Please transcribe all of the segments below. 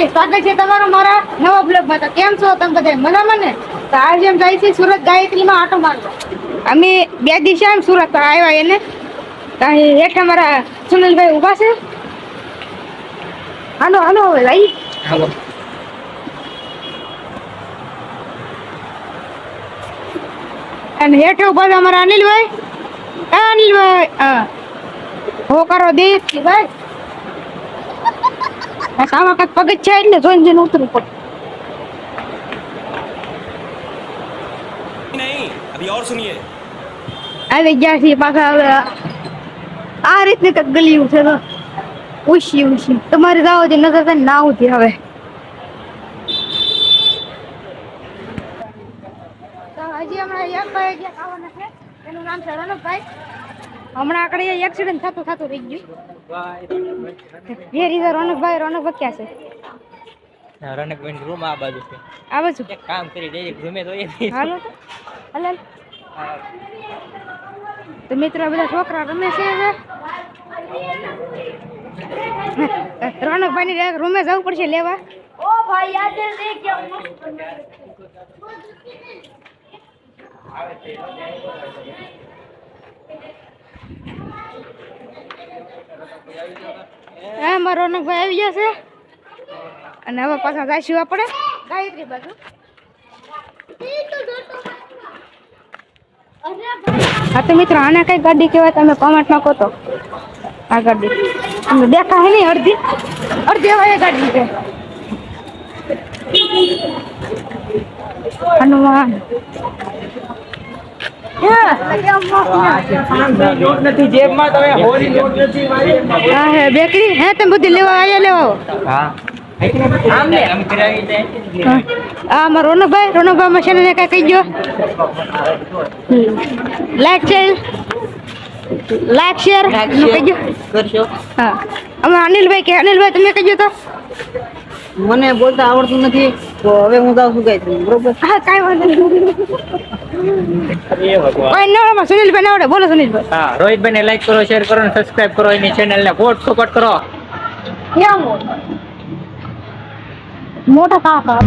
Family સ્વાગત છે તમારું મારા નવા બ્લોગમાં. તો કેમ છો તમે બધા મજામાં ને? તો આજે એમ જાય છે સુરત ગાયત્રીમાં આટો મારવા. અમે બે દિવસે આમ સુરત આવ્યા એને. અહીં હેઠ અમારા સુનિલભાઈ ઊભા છે. હાલો હાલો હવે લઈ. હાલો. અને હેઠે ઊભા છે અમારા અનિલભાઈ. અનિલભાઈ હા. હો કરો દેશ ભાઈ આમાં કાંઈક પગજ છે એટલે જોઈને જોઈને ઉતરવું પડે. નહીં અભી ઓર સુનિયે. આવી ગયા છીએ પાછા હવે. આ રીતની કંઈક ગલીયું છે તો ઉશી ઉશી. તમારે જાઓ છે નગર થાય ના ઉતી હવે હજી હમણાં એક ભાઈ ગયા ખાવાના છે. હમણાં આગળ એક્સિડન્ટ થતું થતું રહી ગયું. જે રીતે રોનકભાઈ રોનક ક્યાં છે? રનકબેન રૂમ આ બાજુ છે. આ બાજુ? એક કામ કરી ડાયરેક્ટ રૂમે તો એ હાલો તો. હાલો. તો મિત્રો બધા છોકરા રમે છે રોનકભાઈ ની રૂમે જવું પડશે લેવા. ઓ ભાઈ યાદ હા મારો રોનકભાઈ આવી જશે અને હવે પાછા જઈશું આપણે. ગાયત્રી બાજુ. હા તો મિત્રો આને કઈ ગાડી કહેવાય તમે કોમેન્ટમાં કહો તો. આ ગાડી. તમને દેખાય નહીં અડધી. અડધી હવે ગાડી છે. હનુમાન. બેકરી? હે તમે બધી લેવા આવ્યા લેવા હા આમ ને આમ કરાવી દે હા. આ મારો રોનકભાઈ રોનકભાઈ મશીન ને કઈ કહી ગયો લાઈક છે લાઈક શેર કહી ગયો કરશો હા. અમે અનિલભાઈ કે અનિલભાઈ તમે કહી ગયો તો. મને બોલતા આવડતું નથી તો હવે હું જાઉં છું ગાયત્રી બરોબર? હા કાંઈ વાંધો નહીં. એ ભગવાન. કોઈ ના આવડે સુનિલભાઈ ના આવડે બોલો સુનિલભાઈ. હા રોહિતભાઈ ને લાઈક કરો શેર કરો ને સબસ્ક્રાઇબ કરો એની ચેનલ ને. વોટ સપોર્ટ કરો. મોટા કાકા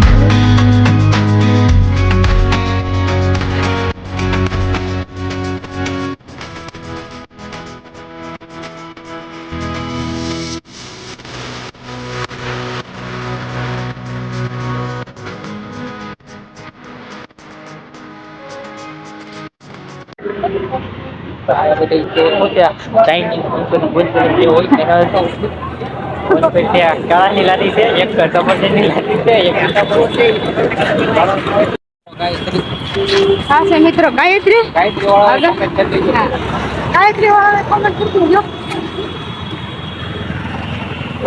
બધી જે પોત્યા ચાઇનીઝ કંપની બોલતી જે હોય એના બોલ પેટ્યા કાળાની લાદી છે એક કબરની લાદી છે એક હા છે મિત્રો ગાયત્રી ગાયત્રી વાળા. ગાયત્રી વાળા કોમેન્ટ કરતું જો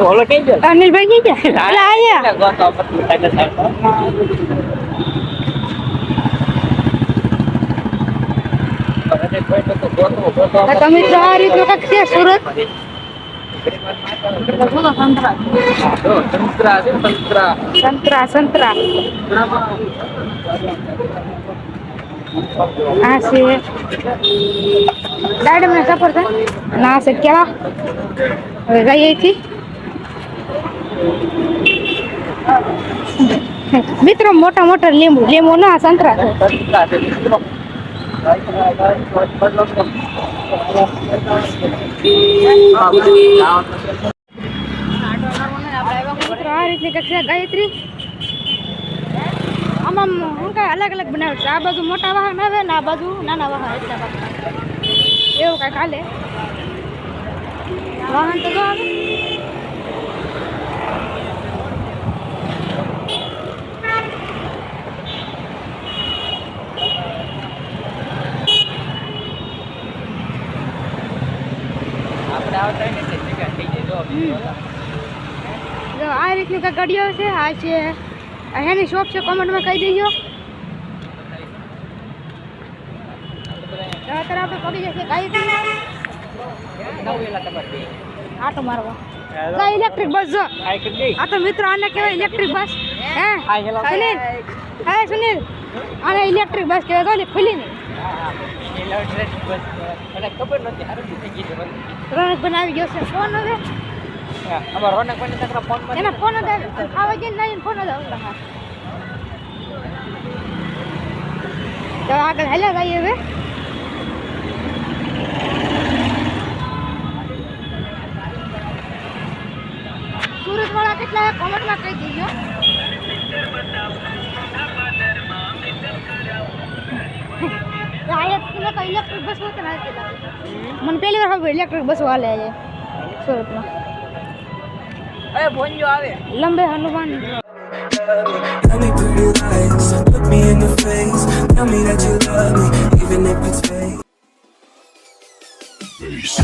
ઓલો કઈ ગયો અનિલભાઈ કી ગયા આયા ગોતો પછી સાઈડ સાઈડ હા, તો મિત્રો આ રીતનું કંઈક છે, સુરત? સંતરા સંતરા. આ છે. દાડમ ના સફર છે? ના છે કેળા. હવે જઈએ અહીંથી મિત્રો મોટા મોટા લીંબુ. લીંબુ ના સંતરા છે સંતરા છે મિત્રો મિત્રો આ રીતની કંઈક છે ગાયત્રી આમાં હું કાંઈ અલગ અલગ બનાવે છે આ બાજુ મોટા વાહન આવે ને આ બાજુ નાના વાહન, એટલા એવું કાંઈક હાલે? વાહન તો આવે આપણે આવતા હોય ને તે ભેગા થઈ જાય જો આ રીતની કંઈક ગાડીઓ છે આ છે એની શોપ છે કોમેન્ટમાં કહી દેજો. અત્યારે આપણે પડી જશે. આટો મારવા. ઇલેક્ટ્રિક બસ જો. આ તો મિત્રો આને કહેવાય ઇલેક્ટ્રિક બસ હે. સુનિલ? હે સુનિલ? આને ઇલેક્ટ્રિક બસ કહેવાય. તો ખુલી નહીં મને ખબર નથી હારું થઈ ગઈ. રોનક બનાવી ગયો છે. ફોન હવે? અમારા રોનક ભાઈને ફોન ફોનમાં એના ફોન હતા આવા જઈને નહીં ફોન હતા હા આગળ હાલ્યા ભાઈ હવે? સુરત વાળા કેટલા કોમેન્ટમાં કહી દીજો. ઇલેક્ટ્રિક બસ મને પહેલી વાર ખબર ઇલેક્ટ્રિક બસ હાલે છે સુરતમાં અરે ભોંજો આવે લંબે Hanuman Tell me pretty lies, look me in the face. Tell me that you love me, even if it's fake. Peace.